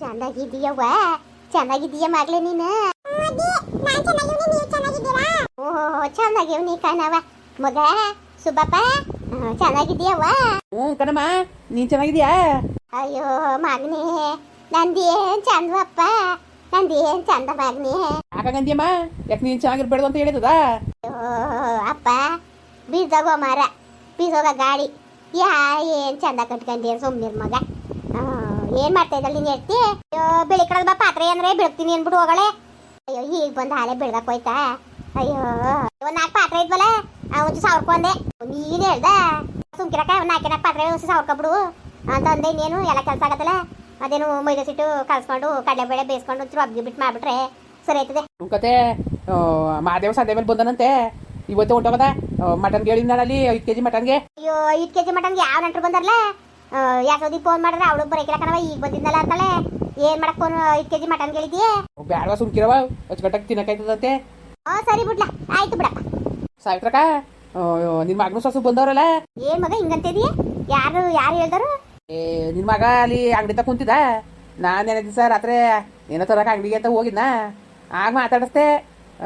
ಚೆನ್ನಾಗಿದೀಯವ್ವ ಚೆನ್ನಾಗಿದೀಯ ಮಗಳೇ ನೀನು. ಓಹೋ ಚೆನ್ನಾಗಿವ್ ನೀ ಕಣವ ಮಗ ಸುಬ್ಬಪ್ಪ ಚೆನ್ನಾಗಿದೀಯವ್ವ ಹ್ಞೂ ಕಣಮ್ಮ ನೀನ್ ಚೆನ್ನಾಗಿದ್ಯಾ ಅಯ್ಯೋ ಮಗನೇ ನಂದೇನ್ ಚಂದವಪ್ಪ. ನಂದೇನ್ ಚಂದ ಮಗನೇ. ಯಾಕಂಗಂದ್ಯಮ್ಮ ಯಾಕೆ ನೀನ್ ಚೆನ್ನಾಗಿರ್ಬೇಡ್ದು ಅಂತ ಹೇಳಿದದ ಅಯ್ಯೋ ಅಪ್ಪ ಬೀಸೋಗೋ ಮರ. ಬೀಸೋಗ ಗಾಡಿ. ಯಾ ಏನ್ ಚಂದ ಕಟ್ಕೊಂಡಿ ಸುಮ್ಮನಿರ್ ಮಗ. ಏನ್ ಮಾಡ್ತಾ ಇದ್ದಾಳೆ ನೀನ್ ಹೇಳ್ತಿ? ಅಯ್ಯೋ ಬೆಳಿ ಕಡದ ಬಾ ಪಾತ್ರೆ ಅಂದ್ರೆ ಬೆಳಗ್ತೀನಿ ಅನ್ಬಿಟ್ಟು ಹೋಗಳೆ. ಅಯ್ಯೋ ಈಗ ಬಂದ ಹಾಲೆ ಬೆಳ್ದಕ್ ಹೋಯ್ತಾ? ಅಯ್ಯೋ ಒಂದ್ ನಾಲ್ಕು ಪಾತ್ರೆ ಇದ್ವಲ್ಲ ಒಂದು ಸಾವಿರಕೊಂಡೆ ನೀನ್ ಹೇಳ್ದ? ಸುಮ್ಕಿರಕ ಒಂದ್ ನಾಲ್ಕು ನಾಲ್ಕು ಪಾತ್ರೆ ಒಂದು ಸಾವಿರಕೊಬಿಡು ಅಂತ ಅಂದೆ ಇನ್ನೇನು ಎಲ್ಲ ಕೆಲಸ ಆಗತ್ತಲ್ಲ? ಅದೇನು ಮೈದಾ ಸಿಟ್ಟು ಕಲ್ಸ್ಕೊಂಡು ಕಡಲೆಬೇಳೆ ಬೇಯಿಸ್ಕೊಂಡು ಒಂಚೂರು ಅಬ್ಗಿ ಬಿಟ್ಟು ಮಾಡ್ಬಿಟ್ರೆ ಸರಿ ಆಯ್ತದೆ. ಕತೆ ಆ, ಮಹಾದೇವ ಸಂದೆ ಮೇಲೆ ಬಂದನಂತೆ. ಇವತ್ತು ಹೊಂಟೋಗದ? ಮಟನ್ ಕೇಳಿದ್ ನಾನು ಅಲ್ಲಿ ಐದು ಕೆಜಿ ಮಟನ್ಗೆ? ಅಯ್ಯೋ ಐದು ಕೆಜಿ ಮಟನ್ಗೆ ಯಾವ ನೆಂಟ್ರು ಬಂದಾರಲ್ಲ? ಯಾಕೋದಿ ಫೋನ್ ಮಾಡಿದ್ರೆ ಅವಳು ಬರೋಕಿಲ್ಲ ಕಣವ ಈಗ ಬಂದಿದ್ದಲ್ಲ ಅಂತಾಳೆ. ಏನ್ ಮಾಡಕ್ ಫೋನ್ ಐದು ಕೆಜಿ ಮಟನ್ ಕೇಳಿದ್ಯೆ? ಬ್ಯಾಡವಾ ಸುಮ್ಕಿರವ ಅಚ್ಚುಕಟ್ಟಾಗಿ ತಿನ್ನಕಾಯ್ತದಂತೆ ಆ ಸರಿ ಬಿಡ್ಲ ಆಯ್ತು ಬಿಡಪ್ಪ. ಸಾವಿತ್ರಕ್ಕ ನಿನ್ ಮಗನ ಸೊಸು ಬಂದವ್ರಲ್ಲ? ಏನ್ ಮಗ ಹಿಂಗಂತಿದೀಯ ಯಾರು ಯಾರು ಹೇಳ್ದರು? ಏ ನಿನ್ ಮಗ ಅಲ್ಲಿ ಅಂಗಡಿ ತಗ ಕುಂತಿದ ನಾನು ನೆನೆ ದಿವಸ ರಾತ್ರಿ ಏನೋ ತರಕ ಅಂಗಡಿಗೆ ಅಂತ ಹೋಗಿದ್ನ. ಆಗ ಮಾತಾಡಿಸ್ದೆ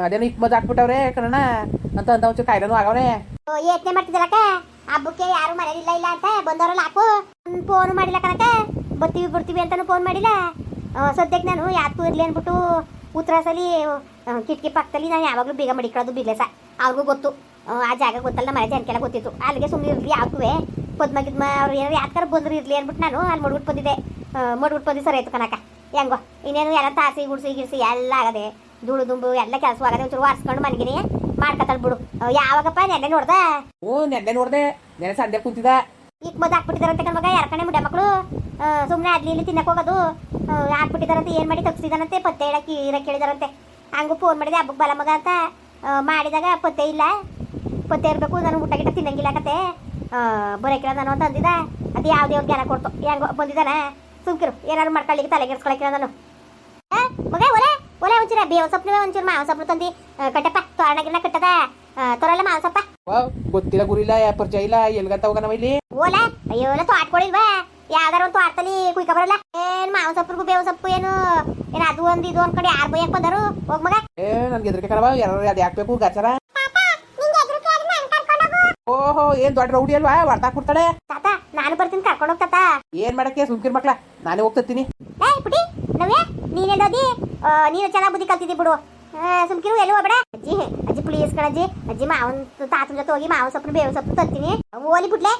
ಅದೇನೋ ಇಕ್ ಮದ್ದು ಹಾಕ್ಬಿಟ್ಟವ್ರೆ ಕಣ ಅಂತ ಅಂತ ಒಂಚೂರು ಕಾಯಿಲೆನೂ ಆಗವ್ರೆ ಯೋಚನೆ ಹಬ್ಬಕ್ಕೆ ಯಾರು ಮನೇಲಿಲ್ಲ ಇಲ್ಲ ಅಂತ ಬಂದವರಲ್ಲ ಹಾಕು ಫೋನ್ ಮಾಡಿಲ್ಲ ಕಣಕ ಬರ್ತೀವಿ ಬರ್ತೀವಿ ಅಂತಾನು ಫೋನ್ ಮಾಡಿಲ್ಲ. ಸದ್ಯಕ್ಕೆ ನಾನು ಯಾಕೂ ಇರಲಿ ಅಂದ್ಬಿಟ್ಟು ಉತ್ತರಾಸಲಿ ಕಿಟಕಿ ಪಕ್ಕದಲ್ಲಿ ನಾನು ಯಾವಾಗಲೂ ಬೀಗ ಮಡಿಕೊಳ್ಳೋದು ಬಿಗ್ಲೆಸ ಅವ್ರಿಗೂ ಗೊತ್ತು. ಆ, ಜಾಗ ಗೊತ್ತಲ್ಲ ಮನೆ ಜನಕ್ಕೆಲ್ಲ ಗೊತ್ತಿತ್ತು. ಅಲ್ಲಿಗೆ ಸುಮ್ಮನೆ ಇರಲಿ ಯಾಕುವೆ? ಪದ್ಮ ಗಿದ್ಮ ಅವ್ರು ಏನಾರು ಯಾಕಾರ ಬಂದ್ರು ಇರ್ಲಿ ಅಂದ್ಬಿಟ್ಟು ನಾನು ಅಲ್ಲಿ ಮಡ್ಬಿಟ್ಟು ಬಂದಿದ್ದೆ. ಮಡ್ಬಿಟ್ಟು ಬಂದು ಸರಿ ಆಯ್ತು ಕನಕ ಹೆಂಗೋ ಇನ್ನೇನು ಎಲ್ಲ ತಾಸಿ ಗುಡಿಸಿ ಗಿಡಿಸಿ ಎಲ್ಲ ಆಗದೆ ಧೂಳು ದುಂಬು ಎಲ್ಲ ಕೆಲಸ ಆಗದೆ ಒಂಚೂರು ವಾರಿಸ್ಕೊಂಡು ಮನೆಗಿನೇ ಮಾಡ್ಕತ್ತಲ್ ಬಿಡು. ಯಾವಾಗಪ್ಪ ನೆನ್ನೆ ನೋಡ್ದ? ಹ್ಞೂ ನೆನ್ನೆ ನೋಡ್ದೆ. ನೆನೆ ಸಂಜೆ ಕುಂತಿದ ಈಗ ಮದ್ದು ಹಾಕ್ಬಿಟ್ಟಿದಾರಂತೆ ಕಣ್ಮಗ ಯಾರ ಕಣೆ ಮುಡ್ಯ ಮಕ್ಕಳು ಸುಮ್ಮನೆ ಅಲ್ಲಿ ಇಲ್ಲಿ ತಿನ್ನಕ್ ಹೋಗೋದು. ಹಾಕ್ಬಿಟ್ಟಿದಾರಂತೆ ಏನ್ ಮಾಡಿ ತಪ್ಸಿದಾರಂತೆ ಪತ್ತೆ ಹೇಳಕ್ಕೆ ಇರಕ್ಕೆ ಕೇಳಿದಾರಂತೆ ಹಂಗೂ ಫೋನ್ ಮಾಡಿದೆ ಹಬ್ಬಕ್ಕೆ ಬಲ ಮಗ ಅಂತ. ಮಾಡಿದಾಗ ಪತ್ತೆ ಇಲ್ಲ. ಪತ್ತೆ ಇರಬೇಕು ನಾನು ಊಟ ಗಿಟ್ಟ ತಿನ್ನಂಗಿಲ್ಲ ಕತೆ. ಬರೋಕಿಲ್ಲ ನಾನು ಅಂತ ಅಂದಿದ. ಅದು ಯಾವುದೇ ದೇವ್ರ ಜ್ಞಾನ ಕೊಡ್ತು? ಹೆಂಗೋ ಬಂದಿದ್ದಾನೆ ಸುಮ್ಕಿರು ಏನಾದ್ರು ಮಾಡ್ಕೊಳ್ಳಿಕ್ಕೆ ತಲೆಗೆಡ್ಸ್ಕೊಳಕಿಲ್ಲ ನಾನು ಮಗ ಒಲೆ ಒಂಚೂರ ಬೇವ ಸೊಪ್ಪು ಒಂಚೂರು ಮಾವ ಸೊಪ್ಪು ತಂದು ಕಟ್ಟಪ್ಪ ತೋರಣ ಗಿರಣ ಕಟ್ಟದ ತೋರಲ್ಲ ಮಾವ ಸೊಪ್ಪ ವಾವ್ ಗೊತ್ತಿಲ್ಲ ಗುರಿಲ್ಲ ಪರಿಚಯ ಇಲ್ಲ ಎಲ್ಗಂತ ಹೋಗೋಣವ ಇಲ್ಲಿ ಓಲ ಅಯ್ಯೋ ಎಲ್ಲ ತೋಟ್ಕೊಳಿಲ್ವಾ? ಯಾವ್ದಾರ ಒಂದು ತೋಟದಲ್ಲಿ ಕುಯ್ಕ ಬರಲ್ಲ. ಏನ್ ಮಾವ ಸೊಪ್ಪು ಬೇವ ಸೊಪ್ಪು ಏನು? ಏನ್ ಅದು ಒಂದು ಇದು ಅನ್ಕೊಂಡು ಯಾರು ಬೈಯಕ್ ಬಂದರು? ಹೋಗ್ ಮಗ. ಏ ನನ್ಗೆ ಎದ್ರಿಕೆ ಕಣವ ಯಾರು ಅದು ಯಾಕ್ಬೇಕು ಗಾಚಾರ. ಓಹೋ ಏನ್ ದೊಡ್ಡ ರೌಡಿ ಅಲ್ವಾ? ಹೊಡ್ತಾಕ್ ಕೊಡ್ತಾಳೆ ತಾತ ನಾನು ಬರ್ತೀನಿ ಕರ್ಕೊಂಡು ಹೋಗ್ತಾತ ಏನ್ ಮಾಡಕ್ಕೆ? ಸುಮ್ಕಿರ್ ಮಕ್ಳ. ನಾನೇ ಹೋಗ್ತೀನಿ ಏ ಪುಟಿ ನವ್ಯ ನೀನೇನೋದಿ ನೀನು ಚೆನ್ನಾಗಿ ಬುದ್ಧಿ ಕಲ್ತಿದ್ದಿ ಬಿಡು. ಸುಮ್ಕಿರು ಎಲ್ಲೂ ಹೋಗ್ಬೇಡ. ಅಜ್ಜಿ ಅಜ್ಜಿ ಪ್ಲೀಸ್ ಕಣಜ್ಜಿ. ಅಜ್ಜಿ ಮಾವನ್ ತಾತನ ಜೊತೆ ಹೋಗಿ ಮಾವನ್ ಸೊಪ್ಪು ಬೇವು ಸೊಪ್ಪು ತರ್ತೀನಿ. ಓಲಿ ಬಿಡ್ಲೆ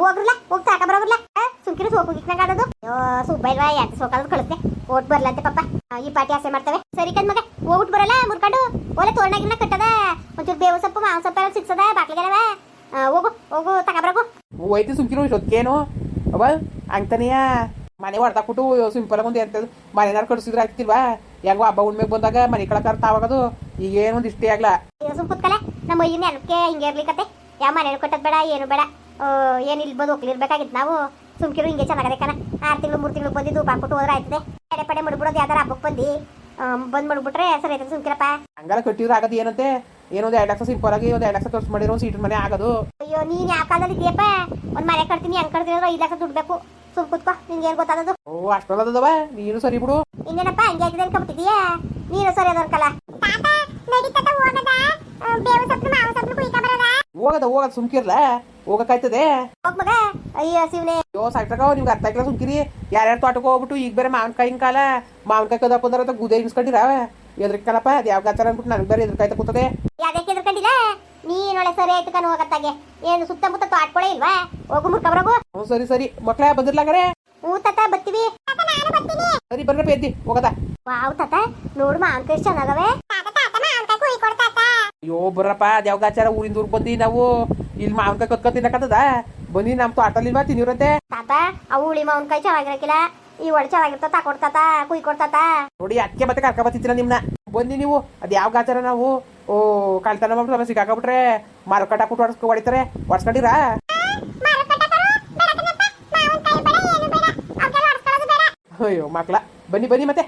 ಹೋಗ್ರಲ್ಲ ಹೋಗ್ ತಾಕ ಬರೋಗ್ರಲ್ಲ. ಸುಮ್ಕಿರು ಸೋಕು ಗಿಕ್ನಾಗ ಆಡೋದು. ಅಯ್ಯೋ ಸುಬ್ಬ ಇಲ್ವಾ? ಯಾಕೆ ಸೋಕಾದ್ರು ಕಳಿಸ್ತೆ ಓಟ್ ಬರ್ಲಂತೆ ಪಪ್ಪ. ಈ ಪಾಟಿ ಆಸೆ ಮಾಡ್ತವೆ. ಸರಿ ಕಣ್ ಮಗ ಹೋಗ್ಬಿಟ್ಟು ಬರಲ್ಲ ಮುರ್ಕೊಂಡು. ಓಲೆ ತೋರಣಗಿನ ಕಟ್ಟದ. ಒಂಚೂರು ಬೇವು ಸೊಪ್ಪು ಮಾವನ್ ಸೊಪ್ಪು ಎಲ್ಲ ಸಿಕ್ಸದ ಬಾಕ್ಲಿಗೆಲ್ಲವ. ಹೋಗು ಹೋಗು ತಗೊಬರಗು ಹೋಯ್ತು ಸುಮ್ಕಿರು ಇಷ್ಟೊತ್ತೇನು ಅವ ಹಂಗ್ತಾನೆಯ ಮನೆ ಹೊಡ್ದಾಕ್ಬಿಟ್ಟು ಸಿಂಪಲ್ ಒಂದು ಎಂತ ಮನೆನಾರು ಕಟ್ಸಿದ್ರೆ ಆಗ್ತಿಲ್ವಾ? ಹೆಂಗೋ ಹಬ್ಬ ಉಣ್ಮೆಗೆ ಬಂದಾಗ ಮನೆ ಕಳಕಾರ ತಾವಾಗದು ಈಗ ಏನೊಂದು ಇಷ್ಟೇ ಆಗ್ಲಾ? ಸುಮ್ ನಮ್ಮ ಈ ನೆನಪಕ್ಕೆ ಹಿಂಗೆ ಇರ್ಲಿಕತ್ತೆ ಯಾವ ಮನೇನು ಕಟ್ಟದ್ ಬೇಡ ಏನು ಬೇಡ. ಏನು ಏನ್ ಇಲ್ಲಿ ಬಂದು ಹೋಗ್ಲಿರ್ಬೇಕಾಗಿತ್ತು ನಾವು. ಸುಮ್ಕಿರು ಹಿಂಗೆ ಚೆನ್ನಾಗದೆ ಕಣ. ಆರು ತಿಂಗಳು ಮೂರು ತಿಂಗಳು ಬಂದು ಧೂಪ ಹಾಕ್ಬಿಟ್ಟು ಹೋದ್ರೆ ಆಯ್ತದೆ. ಕಡೆ ಪಡೆ ಮಾಡ್ಬಿಡೋದು ಯಾವ್ದಾರ ಹಬ್ಬಕ್ಕೆ ಬಂದು. ಬಂದ್ ಮಾಡ್ಬಿಟ್ರೆ ಸರಿ ಆಯ್ತದೆ ಸುಮ್ಕಿರಪ್ಪ. ಹಂಗಾರ ಕಟ್ಟಿದ್ರೆ ಆಗದು ಏನಂತೆ? ಏನೊಂದು ಎರಡು ಲಕ್ಷ ಸಿಂಪಲ್ ಆಗಿ ಒಂದು ಎರಡು ಲಕ್ಷ ಖರ್ಚು ಮಾಡಿರೋ ಸೀಟಿನ ಮನೆ ಆಗೋದು. ಅಯ್ಯೋ ನೀನು ಯಾವ ಕಾಲದಲ್ಲಿ ಇದೆಯಪ್ಪ ಒಂದು ಮನೆ ಕಟ್ತೀನಿ ಹೆಂಗ್ ಕಟ್ತೀನಿ ಅಂದ್ರೆ ಐದು ಲಕ್ಷ ದುಡ್ಡು ಬೇಕು. ಸುಮ್ ಕೂತ್ಕೋ ನಿಂಗೆ ಏನ್ ಗೊತ್ತಾದದು ಓ ಅಷ್ಟೊಲ್ಲದವ ನೀನು ಸರಿ ಬಿಡು. ಇನ್ನೇನಪ್ಪ ಹಂಗೆ ಆಗಿದೆ ಅನ್ಕೊಂಬಿಟ್ಟಿದೀಯಾ ನೀನು ಸರಿ ಕುಯ್ಕ ಬರದ? ಹೋಗದ ಹೋಗದ ಸುಮ್ಕಿರ್ಲ. ಹೋಗಕ್ಕಾಯ್ತದೆ? ಹೋಗ್ ಮಗ. ಅಯ್ಯೋ ಶಿವನೇ ಯೋ ಸಾಕ್ತಕ ನಿಮ್ಗೆ ಅರ್ಥ ಆಗಿಲ್ಲ ಸುಮ್ಕಿರಿ. ಯಾರ್ಯಾರು ತೋಟಕ್ಕೆ ಹೋಗ್ಬಿಟ್ಟು ಈಗ ಬೇರೆ ಮಾವಿನಕಾಯಿ ಕಾಲ ಮಾವಿನಕಾಯಿ ಕದಪ್ಪ ಅಂದ್ರೆ ಗುದೆ ಇನ್ಸ್ಕೊಂಡಿರ ಎದ್ರಿಕ್ ಕಣಪ್ಪ ಅದು ಯಾವ ಗಾತ್ರ ಅನ್ಬಿಟ್ಟು ನನಗೆ ಬೇರೆ ಎದ್ರಕಾಯ್ತ ಕೂತದೆ? ಯಾವ್ದಕ್ಕೆ ಎದ್ರಕಂಡಿಲ್ಲ? ನೀನೊಳೆ ಸರಿ ಆಯ್ತು ಕಣ ಹೋಗತ್ತಾಗೆ ಏನು ಸುತ್ತಮುತ್ತ ತಾಟ್ಕೊಳೆ ಇಲ್ವಾ? ಹೋಗು ಮುರ್ಕೊಬ್ರಗು ಹ್ಞೂ ಸರಿ ಸರಿ. ಮಕ್ಳ ಬಂದಿರ್ಲಂಗಾರೆ ಹ್ಞೂ ತಾತ ಬತ್ತೀವಿ ಸರಿ ಬರ್ರಪ್ಪ ಎದ್ದಿ ಹೋಗದ. ವಾವ್ ತಾತ. ನೋಡು ಮಾವಿನಕಾಯಿ ಚೆನ್ನಾಗವೆ. ಅಯ್ಯೋ ಬರ್ರಪ್ಪ ಅದು ಯಾವ ಗಾಚಾರ ಊರಿಂದ ಊರಿಗೆ ಬಂದು ನಾವು. ಇಲ್ಲಿ ಮಾವಿನಕಾಯಿ ಕತ್ಕ ತಿನ್ನಕತ್ತದ. ಬನ್ನಿ ನಮ್ಮ ತೋಟಲ್ಲಿಲ್ವಾ ತಿನ್ನಿರತ್ತೆ ತಾತ ಅವು ಹುಳಿ ಮಾವಿನಕಾಯಿ ಚೆನ್ನಾಗಿರಕಿಲ್ಲ. ಈ ಒಳ್ಳೆ ಚೆನ್ನಾಗಿರ್ತತ ಕೊಡ್ತತ ಕುಯ್ ಕೊಡ್ತಾತ. ನೋಡಿ ಅಕ್ಕೆ ಮತ್ತೆ ಕರ್ಕ ಬತ್ತಿತ್ತಿರ ನಿಮ್ನ? ಬನ್ನಿ ನೀವು ಅದು ಯಾವ ಗಾಚಾರ ನಾವು? ಓ ಕಳ್ತನ ಮಾಡ್ಬಿಟ್ರೆ ಸಿಕ್ಕಾಕೊಬಿಟ್ರೆ ಮಾರುಕಟ್ಟ ಹಾಕ್ಬಿಟ್ಟು ಹೊಡ್ಸ್ಕೊ ಹೊಡಿತಾರೆ. ಹೊಡ್ಸ್ಕೊಂಡಿರಾ? ಅಯ್ಯೋ ಮಕ್ಳ. ಬನ್ನಿ ಬನ್ನಿ ಮತ್ತೆ.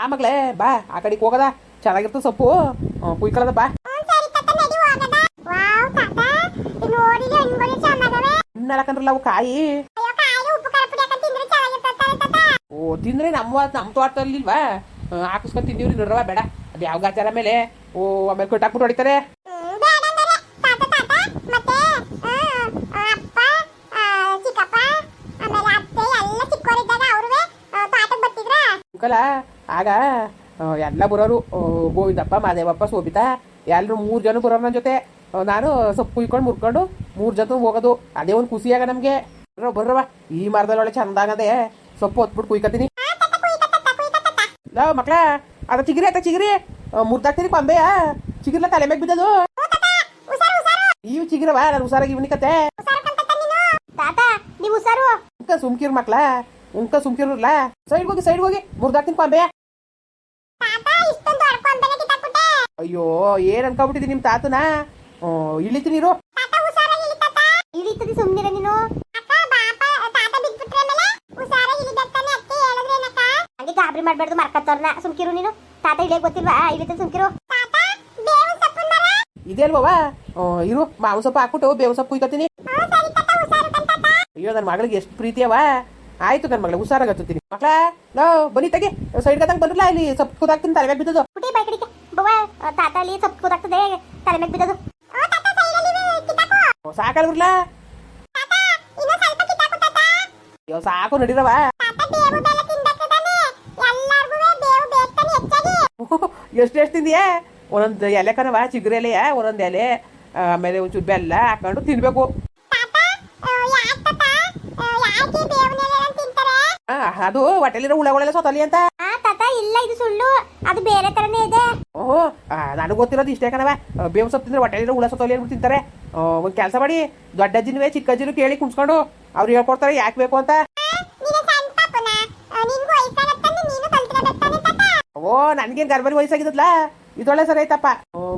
ಆ ಮಗ್ಳೇ ಬಾ ಆ ಕಡೆಗೆ ಹೋಗದ. ಚೆನ್ನಾಗಿರ್ತದೆ ಸೊಪ್ಪು. ಕುಯ್ಕಳದ ಬಾ. ಇನ್ನಲಕಂದ್ರಲ್ಲ ಅವು ಕಾಯಿ? ಓ, ತಿಂದ್ರೆ ನಮ್ಮ ನಮ್ಮ ತೋಟದಲ್ಲಿ ಇಲ್ವಾ ಹಾಕಿಸ್ಕೊಂಡು ತಿಂದೀವ್ರಿ ನೋಡ್ರವ ಬೇಡ. ಅದು ಯಾವ ಗಾಚಾರ ಮೇಲೆ? ಓ, ಆಮೇಲೆ ಕೊಟ್ಟಾಕ್ಬಿಟ್ಟು ಹೊಡಿತಾರೆ. ಆಗ ಎಲ್ಲ ಬರೋರು ಗೋವಿಂದಪ್ಪ, ಮಾದೇವಪ್ಪ, ಶೋಭಿತಾ ಎಲ್ಲರೂ ಮೂರು ಜನ ಬರೋರು ನನ್ನ ಜೊತೆ. ನಾನು ಸೊಪ್ಪು ಕುಯ್ಕೊಂಡು ಮುರ್ಕೊಂಡು ಮೂರು ಜನ ಹೋಗೋದು. ಅದೇ ಒಂದು ಖುಷಿಯಾಗ ನಮಗೆ. ಬರ್ರವ ಈ ಮರದಲ್ಲಿ ಒಳ್ಳೆ ಚಂದಾಗದೆ ಸೊಪ್ಪು ಹೊತ್ಬಿಟ್ಟು ಕುಯ್ಕತೀನಿ ಲೋ ಮಕ್ಳ ಅದ ಚಿಗಿರಿ ಅದ ಚಿಗಿರಿ? ಮುರ್ದಾಕ್ತೀನಿ ಕೊಂಬೆಯ ಚಿಗಿರ್ಲ ತಲೆ ಮ್ಯಾಗ ಬಿದ್ದದು. ನೀವು ಚಿಗಿರವ ನಾನು ಹುಷಾರಾಗಿ ಇವನಿ ಕತೆ. ಉಂಕ ಸುಮ್ಕಿರ್ ಮಕ್ಳ ಉಂಕ ಸುಮ್ಕಿರ್ಲ ಸೈಡ್ ಹೋಗಿ ಸೈಡ್ ಹೋಗಿ ಮುರ್ದಾಕ್ತೀನಿ ಕೊಂಬೆಯ ಅಯ್ಯೋ ಏನ್ ಅನ್ಕೊಬಿಟ್ಟಿದಿ ನಿಮ್ ತಾತನ? ಇಳಿತೀನಿ ಇರು ತಾತ ಹುಷಾರಾಗಿ ಇಳಿ ತಾತ ಇಳಿತದಿ ಸುಮ್ನಿರ ನೀನು ಅಕ್ಕ ಬಾಪ ತಾತ ಬಿಟ್ಬಿಟ್ರೆ ಮೇಲೆ ಹುಷಾರಾಗಿ ಇಳಿದತ್ತಾನೆ ಅತ್ತೆ ಹೇಳಿದ್ರೇನಕ್ಕ ಹಂಗೆ ಗಾಬರಿ ಮಾಡ್ಬಾರ್ದು ಮರ್ಕತ್ತವ್ರನ್ನ ಸುಮ್ಕಿರು ನೀನು. ತಾತ ಇಲ್ಲೇ ಗೊತ್ತಿಲ್ವಾ? ಇಲ್ಲಿದ್ದ ಸುಮ್ಕಿರು. ಇದೆ ಅಲ್ವವ ಆ, ಇರು ಮಾವು ಸೊಪ್ಪು ಹಾಕ್ಬಿಟ್ಟು ಬೇವು ಸೊಪ್ಪು ಕುಯ್ಕೊತೀನಿ. ಅಯ್ಯೋ ನನ್ನ ಮಗಳಿಗೆ ಎಷ್ಟು ಪ್ರೀತಿ ಅವ ಆಯ್ತು ನನ್ನ ಮಗಳಿಗೆ ಹುಷಾರಾಗತ್ತೀನಿ ಮಕ್ಳ ಲೋ ಬನ್ನಿ ತೆಗಿ. ಸೈಡ್ ಕದಂಗ್ ಬಂದ್ರಲ್ಲ ಇಲ್ಲಿ ಸೊಪ್ಪು ಕುದಾಕ್ತೀನಿ ತಲೆ ಮ್ಯಾಗ ಬಿದ್ದದು ಪುಟಿ ಬೈ ಬವಾ ಬವ್ವ ತಾತ ಅಲ್ಲಿ ಸೊಪ್ಪು ಕುದಾಕ್ತದೆ ತಲೆ ಮ್ಯಾಗ ಬಿದ್ದದು ಓ ಅಯ್ಯೋ, ಸಾಕು ನಡೀರವ ಎಷ್ಟೆಷ್ಟು ತಿಂದಿಯೇ? ಒಂದೊಂದು ಎಲೆ ಕನವ ಚಿಗುರೆಲೆಯ, ಒಂದೊಂದು ಎಲೆ, ಆಮೇಲೆ ಒಂಚೂರು ಬೆಲ್ಲ ಹಾಕೊಂಡು ತಿನ್ಬೇಕು ತಾತ ಯಾಕೆ ತಾತ ಯಾಕೆ ಬೇವನೆಲ್ಲ ತಿಂತಾರೆ ಆ, ಅದು ಹೊಟ್ಟೆಲಿರೋ ಹುಳಗಳೆಲ್ಲ ಸೊತಲಿ ಅಂತ. ಆ ತಾತ ಇಲ್ಲ ಇದು ಸುಳ್ಳು. ಅದು ಬೇರೆ ತರನೇ ಇದೆ. ಓಹೋ ನನಗೆ ಗೊತ್ತಿರೋದು ಇಷ್ಟೇ ಕಣವ ಬೇವು ಸೊಪ್ಪು ತಿಂದ್ರೆ ಹೊಟ್ಟೆಲಿರೋ ಹುಳ ಸೊತಲಿ ಅಂದ್ಬಿಟ್ಟು ತಿಂತಾರೆ. ಒಂದು ಕೆಲಸ ಮಾಡಿ ದೊಡ್ಡ ಅಜ್ಜಿನವೇ ಚಿಕ್ಕ ಅಜ್ಜಿನೂ ಕೇಳಿ ಕುಣ್ಸ್ಕೊಂಡು ಅವ್ರು ಹೇಳ್ಕೊಡ್ತಾರೆ ಯಾಕೆ ಬೇಕು ಅಂತ. ಓ ನನಗೇನು ಗರ್ಭರಿ ವಯಸ್ಸಾಗಿದ್ದಲ್ಲ ಇದೊಳ್ಳೆ ಸರಿ ಆಯ್ತಪ್ಪ.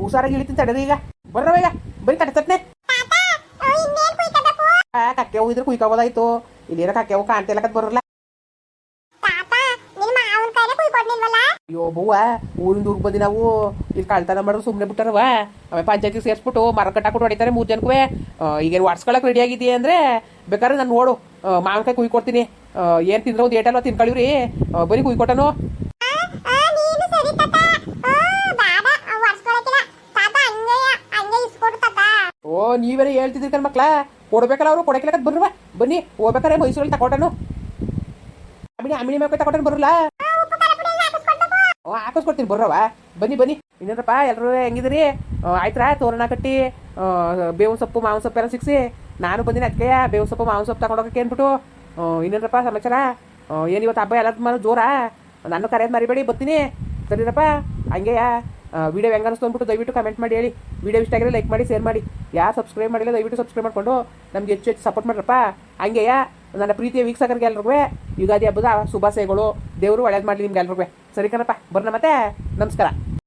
ಹುಷಾರಾಗಿ ಇಳಿತೀನಿ ತಡೀರಿ ಈಗ. ಬರ್ರವ ಈಗ. ಬರೀ ಆ ಕಕ್ಕೆ ಹೋಗಿದ್ರೆ ಕುಯ್ಕೋಬೋದಾಯ್ತು. ಇಲ್ಲೇನೋ ಕಕ್ಕೆ ಹೋಗಿ ಕಾಣ್ತಿಲ್ಲ ಬರಲ್ಲ ತಾತ ನಿನ್ ಮಾವನ ಕೈಲೇ ಕುಯ್ಕೊಡ್ಲಿಲ್ವಲ್ಲ ಅಯ್ಯೋ ಬವ್ವ ಊರಿಂದ ಊರಿಗೆ ಬಂದು ನಾವು. ಇಲ್ಲಿ ಕಳ್ತಾನ ಮಾಡ್ರು ಸುಮ್ಮನೆ ಬಿಟ್ಟಾರವ ಆಮೇಲೆ ಪಂಚಾಯತಿ ಸೇರಿಸ್ಬಿಟ್ಟು ಮರ ಕಟ್ಟಾಕ್ಬಿಟ್ಟು ಹೊಡಿತಾರೆ ಮೂರು ಜನಕ್ಕೂ. ಈಗೇನು ವಾಡ್ಸ್ಕೊಳಕ್ಕೆ ರೆಡಿ ಆಗಿದೆಯಾ ಅಂದರೆ ಬೇಕಾದ್ರೆ ನಾನು ನೋಡು. ಮಾವಿನಕಾಯಿ ಕುಯ್ ಕೊಡ್ತೀನಿ. ಏನು ತಿಂದ್ರೆ ಒಂದು ಏಟಲ್ವ ತಿನ್ಕೊಳ್ಳಿವ್ರಿ ರೀ ಬರೀ ಕುಯ್ ಕೊಟ್ಟನು. ಓ ನೀವೇನೇ ಹೇಳ್ತಿದ್ರಿ ಕಣ್ ಮಕ್ಳ. ಕೊಡ್ಬೇಕಲ್ಲ ಅವರು ಕೊಡಕಿಲ್ಲ ಬರ್ರವ ಬನ್ನಿ ಹೋಗ್ಬೇಕಾರೆ ಮೈಸೂರಲ್ಲಿ ತಗೊಂಡನು ಅಮಿನಿ ಅಮಿನಿ ಮೇಕೆ ತಗೊಟ್ಟನು ಬರಲ್ಲ. ಓ ಹಾಕಿಸ್ಕೊಡ್ತೀನಿ ಬರ್ರವ ಬನ್ನಿ ಬನ್ನಿ. ಇನ್ನೇನಪ್ಪ ಎಲ್ಲರೂ ಹೆಂಗಿದ್ರಿ ಆಯ್ತ್ರಾ? ಆಯ್ತಾ ತೋರಣ ಕಟ್ಟಿ. ಬೇವಿನ ಸೊಪ್ಪು, ಮಾವಿನ ಸೊಪ್ಪು ಎಲ್ಲ ಸಿಕ್ಸಿ ನಾನು ಬಂದಿನಿ ಅದಕ್ಕೆ ಬೇವಿನ ಸೊಪ್ಪು, ಮಾವಿನ ಸೊಪ್ಪು ತಗೊಂಡೋಗಕ್ಕೆ ಏನ್ಬಿಟ್ಟು ಇನ್ನೇನಪ್ಪ ಸಮಾಚಾರ? ಏನು ಇವತ್ತು ಹಬ್ಬ ಎಲ್ಲದ ಮನೆ ಜೋರ? ನಾನು ಕರೆಯೋದು ಮರಿಬೇಡಿ, ಬರ್ತೀನಿ. ಸರಿನಪ್ಪ? ಹಂಗೆಯಾ? ವಿಡಿಯೋ ಹೆಂಗೆ ಅನಿಸ್ತು ಅಂದ್ಬಿಟ್ಟು ದಯವಿಟ್ಟು ಕಮೆಂಟ್ ಮಾಡಿ ಹೇಳಿ. ವಿಡಿಯೋ ಇಷ್ಟ ಆಗಿದ್ರೆ ಲೈಕ್ ಮಾಡಿ, ಶೇರ್ ಮಾಡಿ. ಯಾರು ಸಬ್ಸ್ಕ್ರೈಬ್ ಮಾಡಿಲ್ಲ, ದಯವಿಟ್ಟು ಸಬ್ಸ್ಕ್ರೈಬ್ ಮಾಡಿಕೊಂಡು. ನಮ್ಗೆ ಹೆಚ್ಚು ಹೆಚ್ಚು ಸಪೋರ್ಟ್ ಮಾಡ್ರಪ್ಪ. ಹಂಗೆಯಾ? ನನ್ನ ಪ್ರೀತಿಯ ವೀಕ್ಷಕರಿಗೆ ಎಲ್ರಿಗೂ ಯುಗಾದಿ ಹಬ್ಬದ ಶುಭಾಶಯಗಳು. ದೇವರು ಒಳ್ಳೇದು ಮಾಡಲಿ ನಿಮ್ಗೆ ಎಲ್ರಿಗೂ ಸರಿ ಕಣಪ್ಪ, ಬರ್ನ ಮತ್ತೆ. ನಮಸ್ಕಾರ.